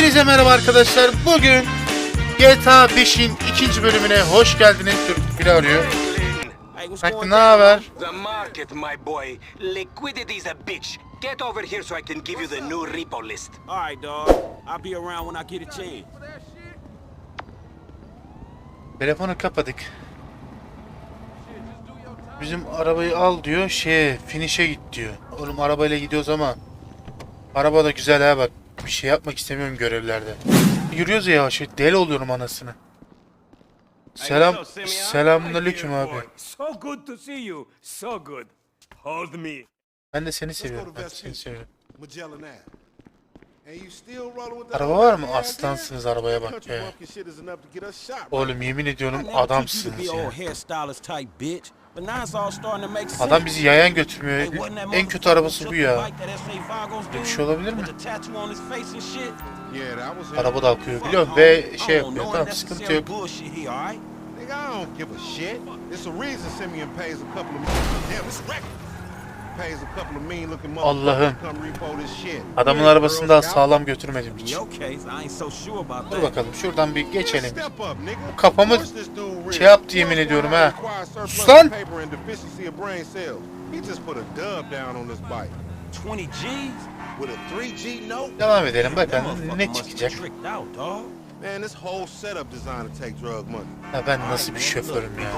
Hepinize merhaba arkadaşlar. Bugün GTA 5'in ikinci bölümüne hoş geldiniz. Dur biri arıyor. Going ne haber? The market, my boy. Liquidity's a bitch. Get over here so I can give you the new repo list. All right, dog. I'll be around when I get a chance. Telefonu kapadık. Bizim arabayı al diyor. Şey, finish'e git diyor. Oğlum arabayla gidiyoruz ama araba da güzel ha bak. Bir şey yapmak istemiyorum görevlerde. Yürüyoruz ya yavaş. Deli oluyorum anasını. Selam. Selamünaleyküm abi. So good to see you. So good. Hold me. Ben de seni seviyorum. Ben seni seviyorum. Araba var mı? Aslansınız arabaya bak be. right? Oğlum yemin ediyorum adamsınız ya. İt's. Adam bizi yayan götürmüyor. En kötü arabası bu ya. Vagos Bir şey olabilir mi? Araba da akıyor biliyorum ve şey yapıyor. Tamam sıkıntı yok. I don't give a shit. There's a reason Simeon pays a couple of damn, it's record. Allah'ım. Adamın arabasını daha sağlam götürmedim hiç. Dur bakalım şuradan bir geçelim. Nigga. Kafamı şey yaptı yemin ediyorum ha. Sus lan! paper and deficiency of brain cells. He just put a dub down on this bike. 20 G's? With a 3G note? Devam edelim bakalım ne çıkacak. Man, this whole setup designed to take drug money. Ya ben nasıl bir şoförüm ya.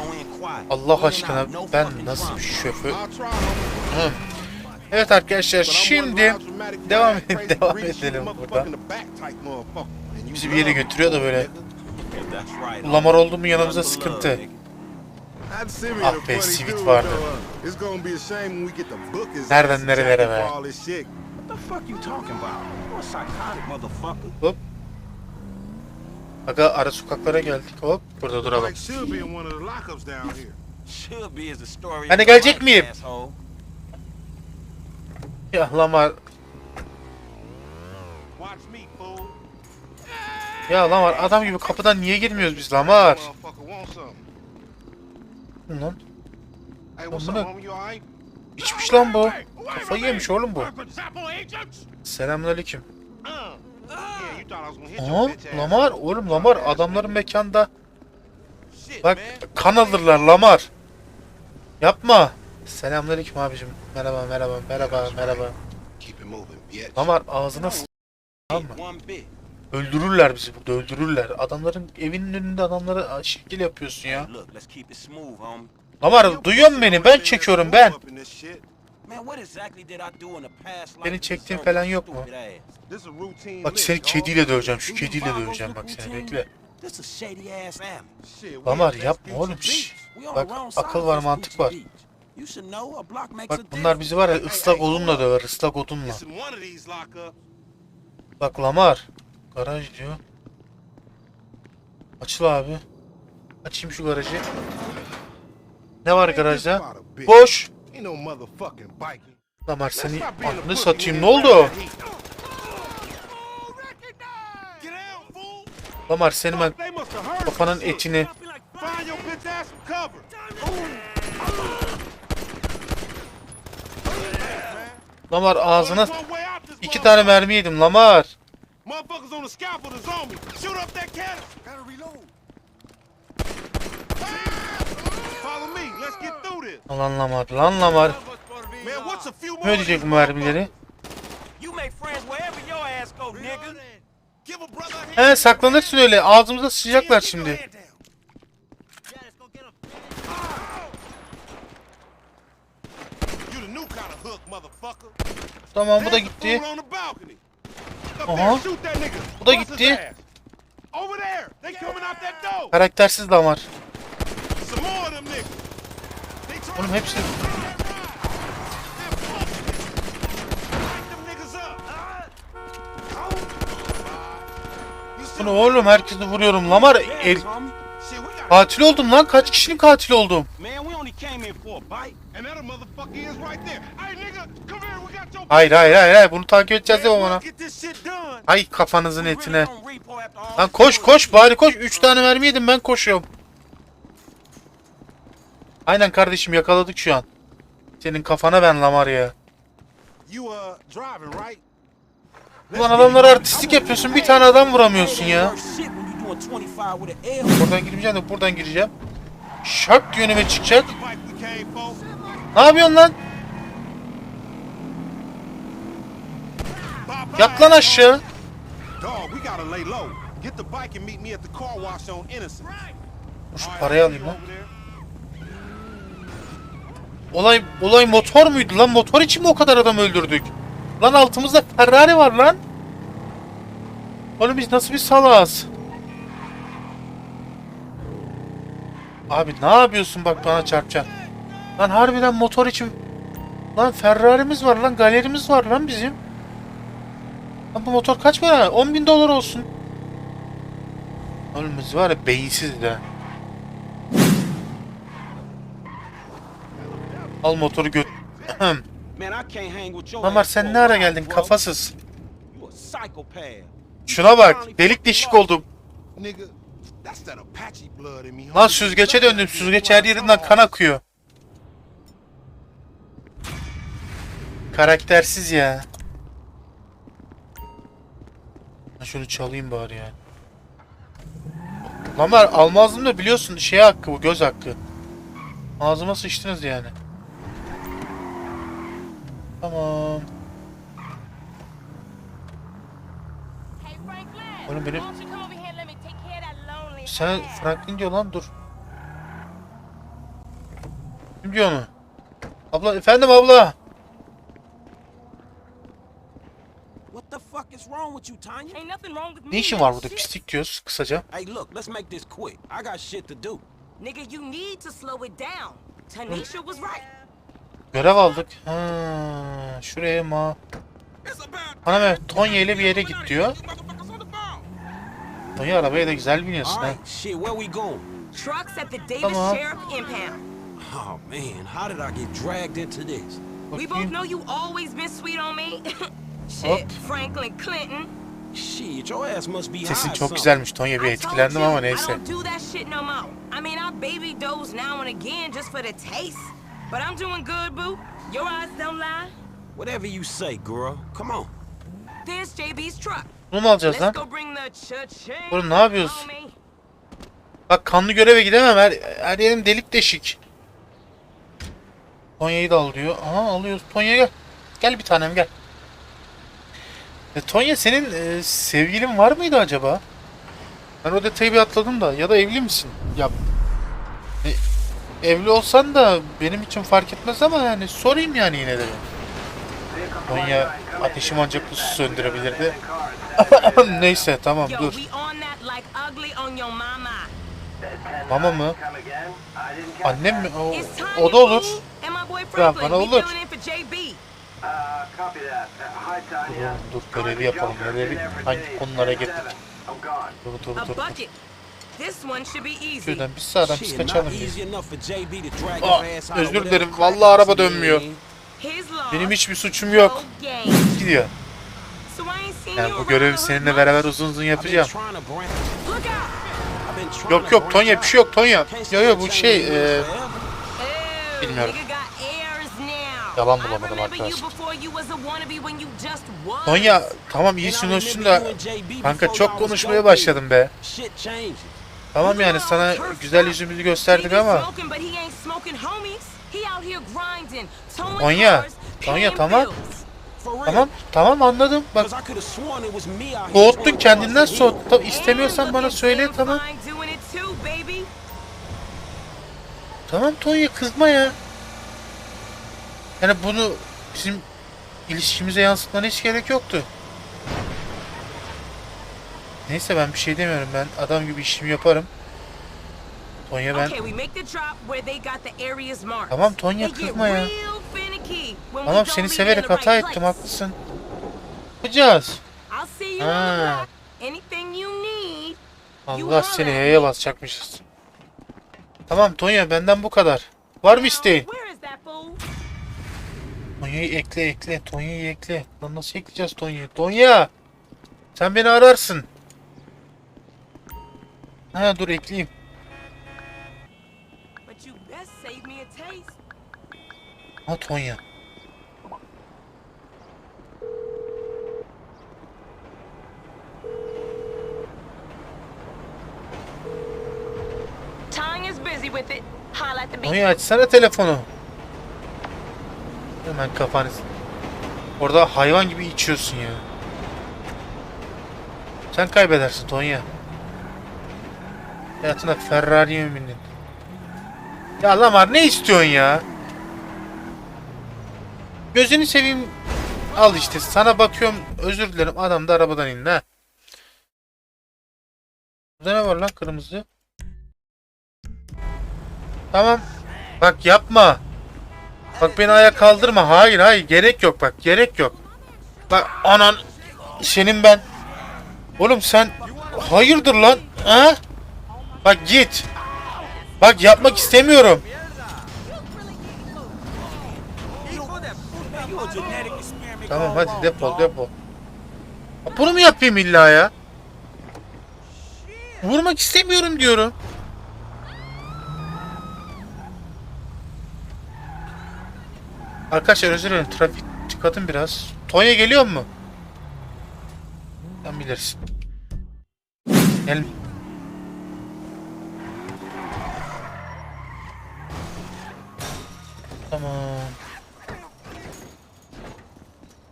Allah aşkına ben nasıl bir şoför? Hı. Evet arkadaşlar şimdi devam edelim devam edelim burada. Bizi bir yere götürüyor da böyle. Lamar oldu mu yanımıza sıkıntı. Ah be, Sivit vardı. uh, Nereden nerelere be? for all this shit. What the fuck you talking about? You a psychotic motherfucker. Hop. Aga ara sokaklara geldik hop burada duralım. Hani gelecek miyim? asshole. Ya Lamar Watch me, fool. ya Lamar adam gibi kapıdan niye girmiyoruz biz Lamar? Lan Hey, what's bu up, ne? homie? You alright? içmiş lan bu. Kafayı yemiş oğlum bu. Selamünaleyküm. Ass. Lamar oğlum Lamar adamların mekanda bak kan alırlar Lamar. Yapma. Selamünaleyküm abicim. Merhaba merhaba merhaba merhaba. Lamar ağzına s- Tamam mı? Öldürürler bizi burada öldürürler. Adamların evinin önünde adamlara şekil yapıyorsun ya. Lamar duyuyor musun beni? Ben çekiyorum ben. Man, what exactly did I do in the past life Senin to çektiğin deserve falan yok mu? Bak seni kediyle döveceğim. Şu kediyle döveceğim bak seni bekle. This a shady ass alley. Lamar yapma oğlum. On Bak akıl var mantık var. Bak bunlar bizi var ya ıslak odunla döver ıslak odunla. Bak Lamar. Garaj diyor. Açıl abi. Açayım şu garajı. Ne var garajda? Boş. Ain't no motherfucking biking. Lamar seni aklını satayım. Ne oldu? grab that heat. Get down, fool. Lamar seni ben kafanın etini. Lamar ağzına iki tane mermi yedim Lamar. Motherfuckers on the scaffold is on me. Shoot up that cannon. Gotta reload. Follow me. Let's get through this. Lan Lamar lan Lamar. Man, what's a few more? Ne ödeyecek bu mermileri? You make friends wherever your ass go, nigga. Give a brother a hand. He saklanırsın öyle. Ağzımıza your şimdi. motherfucker. Tamam bu da gitti. Aha. Bu da gitti. ass. Over Oğlum hepsi light them niggas up. You Bu ne see- oğlum herkesi vuruyorum Lamar. El, katil oldum lan. Kaç kişinin katili oldum? Hayır hayır hayır hayır. Bunu takip edeceğiz ya bana. Get this shit done. Ay kafanızın etine. Lan koş koş bari koş. Üç tane mermi yedim ben koşuyorum. Aynen kardeşim yakaladık şu an. Senin kafana ben Lamar ya. Uh? Ulan adamlara artistlik yapıyorsun bir tane adam vuramıyorsun ya. Buradan girmeyeceğim de buradan gireceğim. Şak diye önüme çıkacak. Ne yapıyorsun lan? Yat lan aşağı. Dog, we gotta lay Olay olay motor muydu lan? Motor için mi o kadar adam öldürdük? Lan altımızda Ferrari var lan. Oğlum biz nasıl bir salağız? Abi ne yapıyorsun bak bana çarpacaksın. Lan harbiden motor için... Lan Ferrari'miz var lan galerimiz var lan bizim. Lan bu motor kaç para? 10 bin dolar olsun. Oğlum biz var ya beyinsiz de. Al motoru göt... Ömer sen ne ara geldin kafasız. Şuna bak delik deşik oldum. Lan homie. süzgece döndüm süzgeç her yerinden kan akıyor. Karaktersiz ya. Şunu çalayım bari ya. Ömer almazdım da biliyorsun şey hakkı bu göz hakkı. Ağzıma sıçtınız yani. Tamam. Hey Franklin, Oğlum benim- why don't you come over here and let me take care of that lonely Sen? Franklin diyor lan dur. Kim diyor onu? Abla efendim abla. What the fuck is wrong with you, Tanya? Ain't nothing wrong with me. Ne işin var burada pislik diyoruz kısaca. Hey, look, let's make this quick. I got shit to do. Nigga, you need to slow it down. Tanisha was right. Görev aldık. Ha, şuraya ma. Hanım evet Tonya ile bir yere git diyor. Tonya arabaya da güzel biniyorsun ha. Impound. Oh man, how did I get dragged into this? We both know you always been sweet on me. Shit, Hop. Franklin Clinton. Shit, your ass must be high Sesin çok güzelmiş Tonya bir I etkilendim ama I neyse. don't do that shit no more. I mean, I baby doze now and again just for the taste. But I'm doing good, boo. Your eyes don't lie. Whatever you say, girl. Come on. There's JB's truck. Bunu mu alacağız Let's lan? go bring the cha-ching, Oğlum ne yapıyorsun? Bak kanlı göreve gidemem her, her yerim delik deşik. Tonya'yı da al diyor. Aha alıyoruz. Tonya gel. Gel bir tanem gel. E, Tonya senin e, sevgilin var mıydı acaba? Ben o detayı bir atladım da. Ya da evli misin? Ya evli olsan da benim için fark etmez ama yani sorayım yani yine de. Tonya ateşim ancak bu söndürebilirdi. Neyse tamam dur. mama. Mı? Annem mi? O, o da olur. Ya, bana olur. Dur, dur görevi yapalım. Görevi hangi konulara girdik? Dur dur dur. dur. This one should be easy. Şuradan biz sağdan biz kaçalım not biz. easy enough for JB to drag Aa, out özür dilerim. Vallahi araba dönmüyor. Benim hiçbir suçum yok. Gidiyor. Yani bu görevi seninle beraber uzun uzun yapacağım. Yok yok Tonya bir şey yok Tonya. Yok yok bu şey e, Bilmiyorum. Yalan bulamadım arkadaşlar. Tonya tamam iyisin hoşsun da kanka çok konuşmaya başladım be. Tamam yani sana güzel yüzümüzü gösterdik ama Tonya, Tonya, tamam. Tamam tamam anladım. Bak soğuttun kendinden soğut. Tamam, istemiyorsan bana söyle tamam. Tamam Tonya kızma ya. Yani bunu bizim ilişkimize yansıtmana hiç gerek yoktu. Neyse ben bir şey demiyorum ben adam gibi işimi yaparım. Tonya ben Tamam Tonya kızma ya. tamam seni severek hata ettim haklısın. Yapacağız. Ha. Allah seni H'ye basacakmışız. Tamam Tonya benden bu kadar. Var mı isteğin? Tonya'yı ekle ekle. Tonya'yı ekle. Lan nasıl ekleyeceğiz Tonya'yı? Tonya! Sen beni ararsın. Ha dur ekleyeyim. Ha Tonya. Tonya açsana telefonu. Hemen kafanı. Orada hayvan gibi içiyorsun ya. Sen kaybedersin Tonya. Hayatına Ferrari'ye mi bindin? Ya Lamar ne istiyorsun ya? Gözünü seveyim. Al işte sana bakıyorum özür dilerim adam da arabadan indi ha. Burada ne var lan kırmızı? Tamam. Bak yapma. Bak beni ayağa kaldırma. Hayır hayır gerek yok bak gerek yok. Bak anan senin ben. Oğlum sen hayırdır lan? Ha? Bak git. Bak yapmak istemiyorum. Tamam hadi defol dog. defol. Bunu mu yapayım illa ya? Vurmak istemiyorum diyorum. Arkadaşlar özür dilerim. Trafik tıkadım biraz. Tonya geliyor mu? Sen bilirsin. Gel. Tamam. Şuradan That OG fool from Ballers. Dog, Senin I sorunun told ne you, no dostum? more gangbanging retro vengeance bullshit.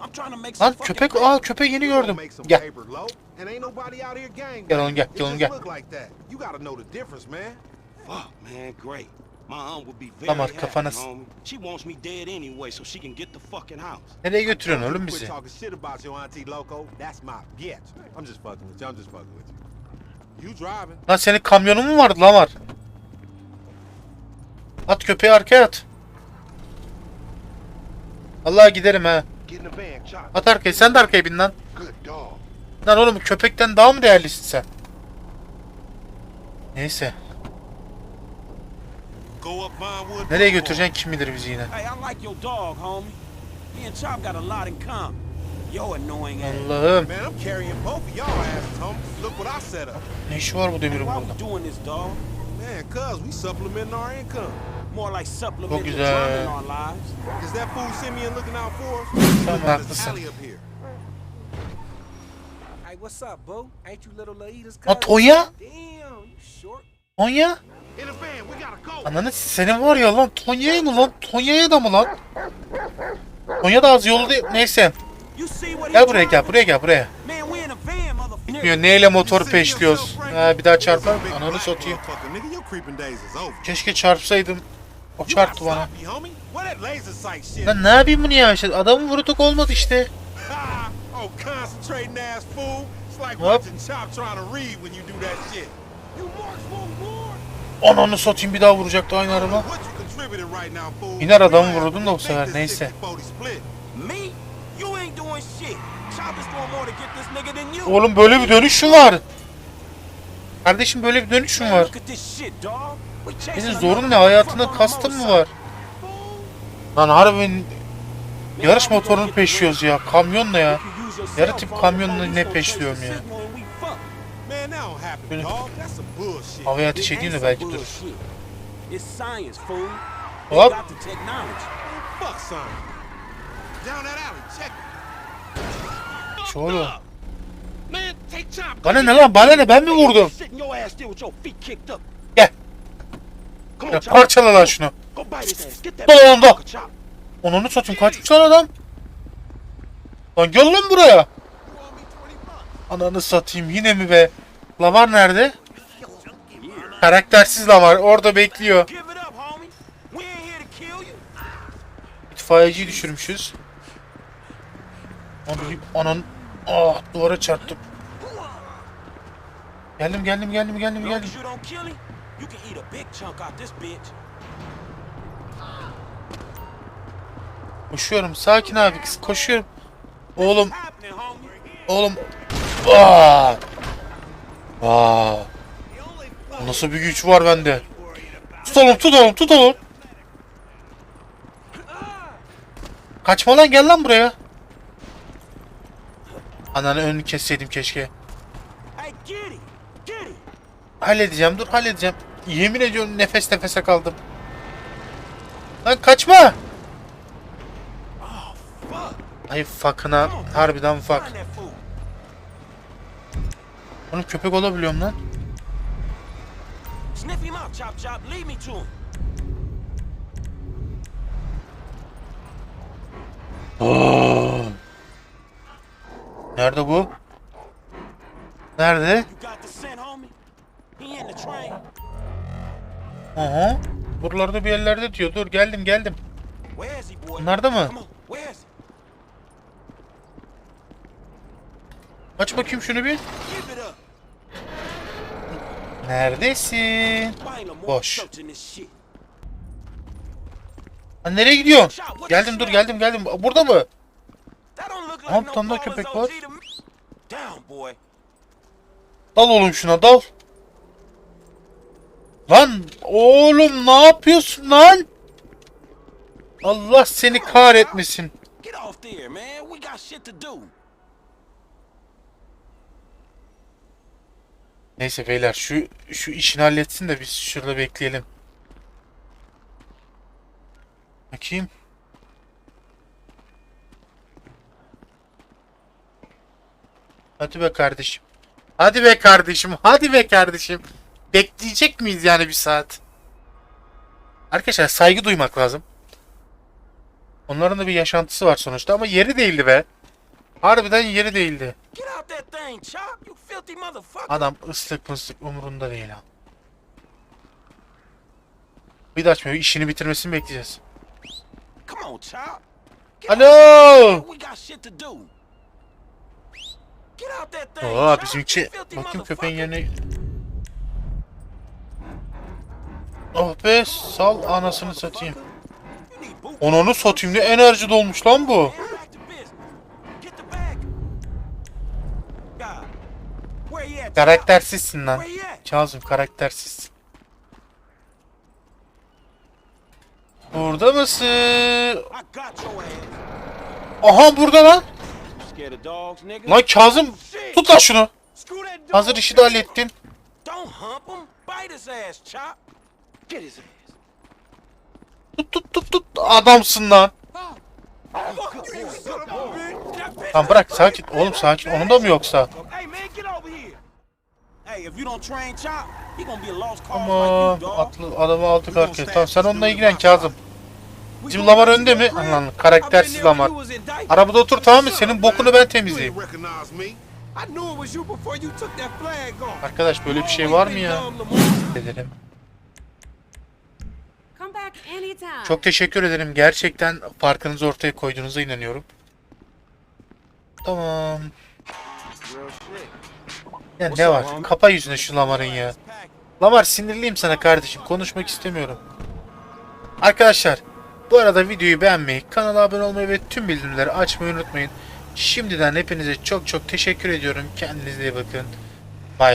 I'm trying to make some Lan köpek aa köpeği yeni gördüm. Gel. Gel oğlum, gel, gel oğlum, gel. Tamam, house. Nereye götürüyorsun oğlum bizi? Lan senin kamyonun mu vardı? Lan var? At köpeği arkaya at. Allah giderim ha. At arkaya sen de arkaya bin lan. Lan oğlum köpekten daha mı değerlisin sen? Neyse. Nereye götüreceksin kim bilir bizi yine. Allah'ım. Ne işi var bu demirin burada? Man, cuz we supplementing our income. More like supplementing our lives. Is that fool Simeon looking out for us? There's alley up here. Hey, what's up, boo? Ain't you little Laida's cousin? Tonya? Damn, you short. Tonya? Ananı senin var ya lan Tonya'ya mı lan? Tonya'ya da mı lan? Tonya da az yolu değil. Neyse. Gel buraya gel buraya gel buraya. Bilmiyor neyle motor peşliyoruz. Ha, bir daha çarpar. Big Ananı satayım. Keşke çarpsaydım. O çarptı bana. Lan ne yapayım bunu ya? İşte adamın vurduk olmadı işte. Hop. Ananı satayım bir daha vuracaktı aynı araba. Yine adamı vurdun da bu sefer, neyse. Oğlum böyle bir dönüşüm var. Kardeşim böyle bir dönüşüm Man, var. a zorun ne? Hayatında kastın mı var? Lan harbiden yarış motorunu peşliyoruz ya. Kamyonla ya. Yarı tip kamyonla ne peşliyorum ya. Böyle-. Havaya ateş edeyim de belki. They Hop. Time. Bana ne lan? Bana ne? Ben mi vurdum? Gel. Ya parçala lan şunu. Motherfucker, Chop. Onunu satayım kaçmış lan adam. Lan gel lan buraya. Ananı satayım yine mi be? Lamar nerede? Karaktersiz Lamar orada bekliyor. İtfaiyeciyi düşürmüşüz. Onu anan ah duvara çarptım. Geldim geldim geldim geldim geldim. Koşuyorum sakin abi kız koşuyorum. Oğlum oğlum. Aa! Aa! Nasıl bir güç var bende? Tutalım tutalım tutalım. Kaçma lan gel lan buraya. Ananı önünü kesseydim keşke. Halledeceğim dur halledeceğim. Yemin ediyorum nefes nefese kaldım. Lan kaçma. Ay fuck'ına harbiden fuck. Oğlum köpek olabiliyorum lan. Sniff Nerede bu? Nerede? Aha. Buralarda bir yerlerde diyor. Dur geldim geldim. Bunlarda mı? Aç bakayım şunu bir. Neredesin? Boş. Ha, nereye gidiyorsun? Geldim dur geldim geldim. Burada mı? Aha, bir tane daha köpek var. Dal oğlum şuna dal. Lan oğlum ne yapıyorsun lan? Allah seni kahretmesin. Neyse beyler şu şu işini halletsin de biz şurada bekleyelim. Bakayım. Hadi be kardeşim. Hadi be kardeşim. Hadi be kardeşim. Bekleyecek miyiz yani bir saat? Arkadaşlar saygı duymak lazım. Onların da bir yaşantısı var sonuçta ama yeri değildi be. Harbiden yeri değildi. Adam ıslık mıslık umurunda değil ha. Bir de açmıyor. işini bitirmesini bekleyeceğiz. Alo! out there. We got shit to do. Get out that thing, Oo Chop. bizimki. Bakayım köpeğin yerine. Oh be sal anasını satayım. Onunu satayım ne enerji dolmuş lan bu. Karaktersizsin lan. Kazım karaktersizsin. Burada mısın? Aha burada lan. Lan Kazım tut lan şunu. Hazır işi de hallettin. Tut tut tut tut. Adamsın lan. Tamam bırak sakin. Oğlum sakin. Onun da mı yoksa? Hey man, get over here. Hey, if you don't train Chop, he gonna be a lost cause Aman like you, dog. atlı, adamı aldık arkaya. Tamam sen onunla ilgilen Kazım. Bizim Lamar önde mi? Lan karaktersiz Lamar. Arabada otur tamam mı? Senin bokunu ben temizleyeyim. Arkadaş böyle bir şey var mı ya? Ederim. Çok teşekkür ederim. Gerçekten farkınızı ortaya koyduğunuza inanıyorum. Tamam. Ya ne var? Kapa yüzüne şu Lamar'ın ya. Lamar sinirliyim sana kardeşim. Konuşmak istemiyorum. Arkadaşlar bu arada videoyu beğenmeyi, kanala abone olmayı ve tüm bildirimleri açmayı unutmayın. Şimdiden hepinize çok çok teşekkür ediyorum. Kendinize iyi bakın.